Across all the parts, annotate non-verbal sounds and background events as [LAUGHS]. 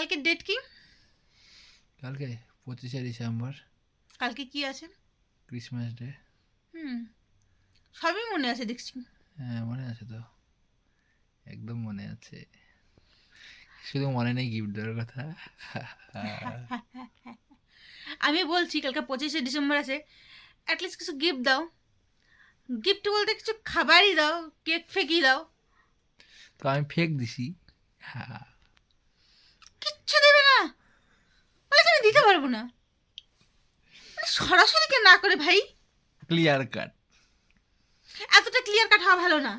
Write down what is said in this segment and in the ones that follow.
কালকে ডেট কি? কালকে পঁচিশে ডিসেম্বর। কালকে কি আছে? ক্রিসমাস ডে হুম। সবই মনে আছে দেখছি। হ্যাঁ মনে আছে তো। একদম মনে আছে। শুধু মনে নেই গিফট দেওয়ার কথা। [LAUGHS] আমি বলছি কালকে পঁচিশে ডিসেম্বর আছে। অ্যাটলিস্ট কিছু গিফট দাও। গিফট বলতে কিছু খাবারই দাও কেক ফেকই দাও। তো আমি ফেক দিছি। হ্যাঁ কিচ্ছু দেবে না বলে আমি দিতে পারব না। মানে সরাসরি কে না করে ভাই? ক্লিয়ার কাট এতটা ক্লিয়ার কাট হওয়া ভালো না।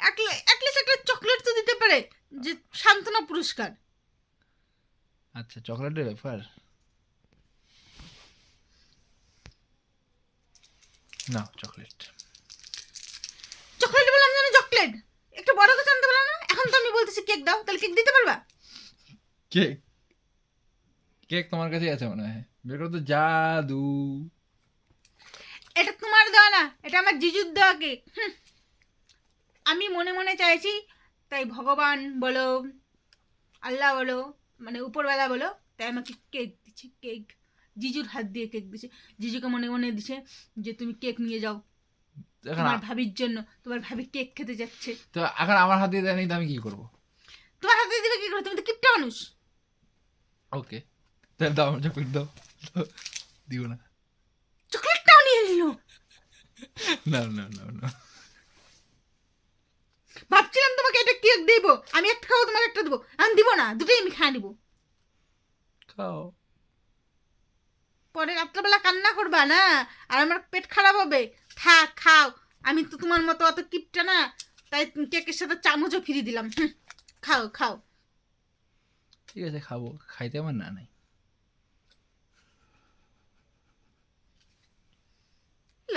অ্যাটলিস্ট একটা চকলেট তো দিতে পারে যে সান্ত্বনা পুরস্কার। আচ্ছা চকলেটের ব্যাপার? না চকলেট চকলেট বললাম আমি চকলেট একটু বড় করে আনতে পারো না? এখন তো আমি বলতেছি কেক দাও তাহলে কেক দিতে পারবা? কেক কেক তোমার কাছেই আছে মনে হয়। বের করো তো জাদু। এটা তোমার দেওয়া না এটা আমার জিজুর দেওয়া কেক। আমি মনে মনে চাইছি তাই ভগবান বলো আল্লাহ বলো মানে উপরবেলা বলো তাই আমাকে কেক দিচ্ছে কেক। জিজুর হাত দিয়ে কেক দিছে জিজুকে মনে মনে দিছে যে তুমি কেক নিয়ে যাও। এখন তোমার ভাবির জন্য তোমার ভাবি কেক খেতে যাচ্ছে। তো এখন আমার হাতে দেয়নি তো আমি কি করব? তোমার হাতে দিবে কি করে? তুমি তো কিপটা মানুষ ওকে। দাও চকলেট দাও দিও না চকলেটটাও নিয়ে নিল না না না না ভাবছিলাম তোমাকে একটা কেক দেবো। আমি একটা খাব তোমাকে একটা দেবো। আমি দিব না দুটোই আমি খাই নিবো খাও। পরে রাত্রেবেলা কান্না করবা না? আর আমার পেট খারাপ হবে। থাক খাও। আমি তো তোমার মতো অত কিপটা না। তাই কেকের সাথে চামচও ফিরিয়ে দিলাম। খাও খাও। ঠিক আছে খাব। খাইতে আমার না নাই।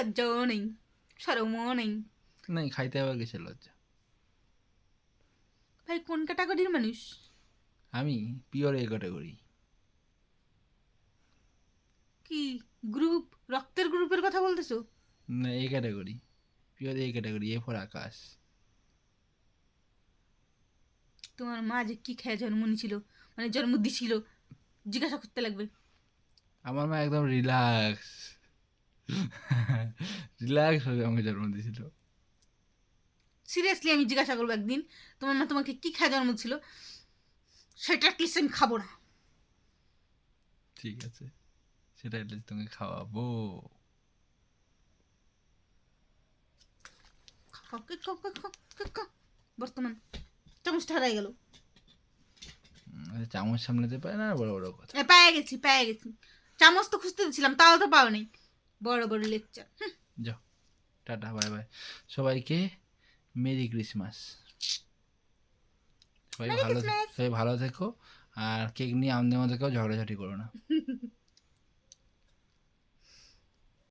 লজ্জাও নেই সরমও নেই নাই খাইতে আবার গেছে লজ্জা? ভাই কোন ক্যাটাগরির মানুষ? আমি পিওর এ ক্যাটাগরি কি গ্রুপ রক্তের গ্রুপের কথা বলতেছো? না A category pure A category A for Akash. তোমার মা যে কি খেয়ে জন্ম নিয়েছিল মানে জন্ম দিছিল জিজ্ঞাসা করতে লাগবে। আমার মা একদম রিল্যাক্স [LAUGHS] রিল্যাক্স ভাবে আমাকে জন্ম দিয়েছিল। সিরিয়াসলি আমি জিজ্ঞাসা করব একদিন তোমার মা তোমাকে কি খেয়ে জন্ম ছিল সেটা অ্যাটলিস্ট আমি খাব না। ঠিক আছে সেটা এলে তোমাকে খাওয়াবো। বর্তমান চামচটা হারাই গেল। চামচ সামলাতে পারে না বড় বড় কথা। পেয়ে গেছি পেয়ে গেছি। চামচ তো খুঁজতে দিয়েছিলাম তাও তো পাও নেই। বড় বড় লেকচার যাও টাটা বাই বাই। সবাইকে মেরি ক্রিসমাস। সবাই ভালো সবাই ভালো থেকো আর কেক নিয়ে আমাদের মধ্যে কেউ ঝগড়াঝাটি করো না। [LAUGHS]